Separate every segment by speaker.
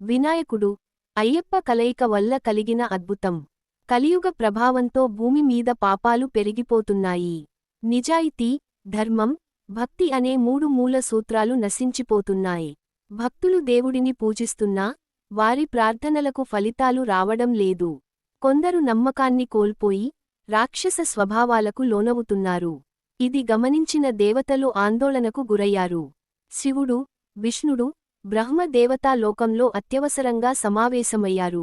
Speaker 1: వినాయకుడు అయ్యప్ప కలయిక వల్ల కలిగిన అద్భుతం. కలియుగ ప్రభావంతో భూమి మీద పాపాలు పెరిగిపోతున్నాయి. నిజాయితీ ధర్మం భక్తి అనే మూడు మూల సూత్రాలు నశించిపోతున్నాయి. భక్తులు దేవుడిని పూజిస్తున్నా వారి ప్రార్థనలకు ఫలితాలు రావడం లేదు. కొందరు నమ్మకాన్ని కోల్పోయి రాక్షస స్వభావాలకు లోనవుతున్నారు. ఇది గమనించిన దేవతలు ఆందోళనకు గురయ్యారు. శివుడు విష్ణుడు బ్రహ్మదేవతా లోకంలో అత్యవసరంగా సమావేశమయ్యారు.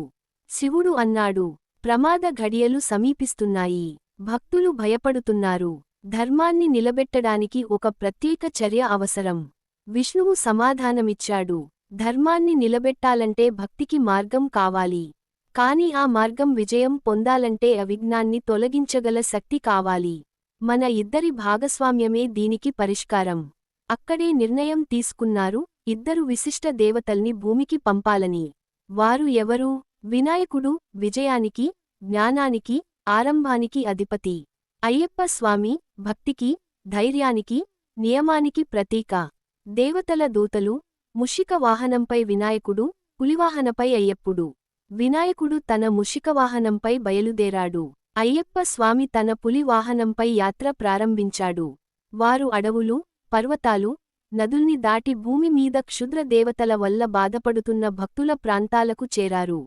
Speaker 1: శివుడు అన్నాడు ప్రమాద ఘడియలు సమీపిస్తున్నాయి. భక్తులు భయపడుతున్నారు. ధర్మాన్ని నిలబెట్టడానికి ఒక ప్రత్యేక చర్య అవసరం. విష్ణువు సమాధానమిచ్చాడు. ధర్మాన్ని నిలబెట్టాలంటే భక్తికి మార్గం కావాలి. కాని ఆ మార్గం విజయం పొందాలంటే అవిజ్ఞాన్ని తొలగించగల శక్తి కావాలి. మన ఇద్దరి భాగస్వామ్యమే దీనికి పరిష్కారం. అక్కడే నిర్ణయం తీసుకున్నారు ఇద్దరు విశిష్ట దేవతల్ని భూమికి పంపాలని. వారు ఎవరు? వినాయకుడు విజయానికి జ్ఞానానికి ఆరంభానికి అధిపతి. అయ్యప్ప స్వామి భక్తికి ధైర్యానికి నియమానికి ప్రతీక. దేవతల దూతలు ముషిక వాహనంపై వినాయకుడు పులివాహనపై అయ్యప్పుడు. వినాయకుడు తన ముషిక వాహనంపై బయలుదేరాడు. అయ్యప్ప స్వామి తన పులి వాహనంపై యాత్ర ప్రారంభించాడు. వారు అడవులు పర్వతాలు నదుల్ని దాటి భూమి మీద క్షుద్ర దేవతల వల్ల బాధపడుతున్న భక్తుల ప్రాంతాలకు చేరారు.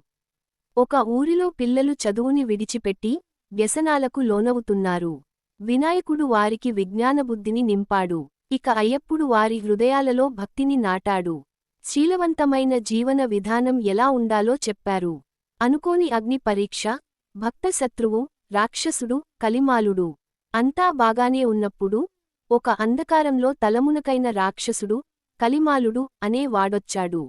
Speaker 1: ఒక ఊరిలో పిల్లలు చదువుని విడిచిపెట్టి వ్యసనాలకు లోనవుతున్నారు. వినాయకుడు వారికి విజ్ఞానబుద్ధిని నింపాడు. ఇక అయ్యప్పుడు వారి హృదయాలలో భక్తిని నాటాడు. శీలవంతమైన జీవన విధానం ఎలా ఉండాలో చెప్పారు. అనుకోని అగ్ని పరీక్ష భక్త శత్రువు రాక్షసుడు కలిమాలుడు అంతా బాగానే ఉన్నప్పుడు ఒక అంధకారంలో తలమునకైన రాక్షసుడు కలిమాలుడు అనే వాడొచ్చాడు.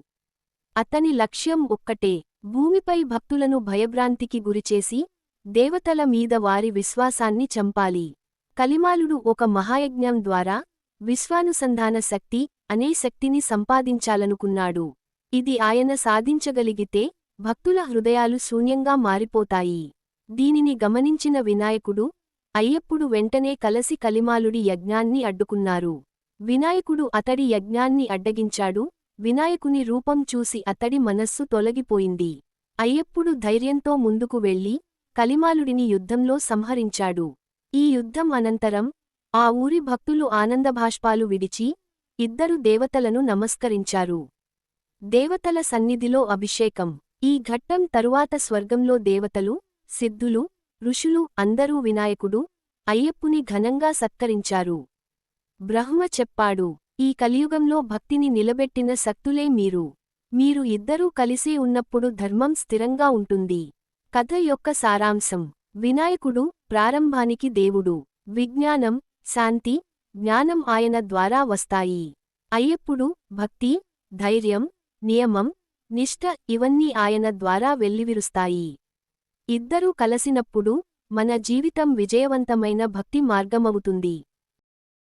Speaker 1: అతని లక్ష్యం ఒక్కటే భూమిపై భక్తులను భయభ్రాంతికి గురిచేసి దేవతల మీద వారి విశ్వాసాన్ని చంపాలి. కలిమాలుడు ఒక మహాయజ్ఞం ద్వారా విశ్వానుసంధాన శక్తి అనే శక్తిని సంపాదించాలనుకున్నాడు. ఇది ఆయన సాధించగలిగితే భక్తుల హృదయాలు శూన్యంగా మారిపోతాయి. దీనిని గమనించిన వినాయకుడు అయ్యప్పుడు వెంటనే కలసి కలిమాలుడి యజ్ఞాన్ని అడ్డుకున్నారు. వినాయకుడు అతడి యజ్ఞాన్ని అడ్డగించాడు. వినాయకుని రూపం చూసి అతడి మనస్సు తొలగిపోయింది. అయ్యప్పుడు ధైర్యంతో ముందుకు వెళ్ళి కలిమాలుడిని యుద్ధంలో సంహరించాడు. ఈ యుద్ధం అనంతరం ఆ ఊరి భక్తులు ఆనందభాష్పాలు విడిచి ఇద్దరు దేవతలను నమస్కరించారు. దేవతల సన్నిధిలో అభిషేకం. ఈ ఘట్టం తరువాత స్వర్గంలో దేవతలు సిద్ధులు ఋషులు అందరూ వినాయకుడు అయ్యప్పుని ఘనంగా సత్కరించారు. బ్రహ్మ చెప్పాడు ఈ కలియుగంలో భక్తిని నిలబెట్టిన శక్తులే మీరు. మీరు ఇద్దరూ కలిసి ఉన్నప్పుడు ధర్మం స్థిరంగా ఉంటుంది. కథ యొక్క సారాంశం వినాయకుడు ప్రారంభానికి దేవుడు. విజ్ఞానం శాంతి జ్ఞానం ఆయన ద్వారా వస్తాయి. అయ్యప్పుడు భక్తి ధైర్యం నియమం నిష్ఠ ఇవన్నీ ఆయన ద్వారా వెల్లివిరుస్తాయి. ఇద్దరూ కలసినప్పుడు మన జీవితం విజయవంతమైన భక్తి మార్గమవుతుంది.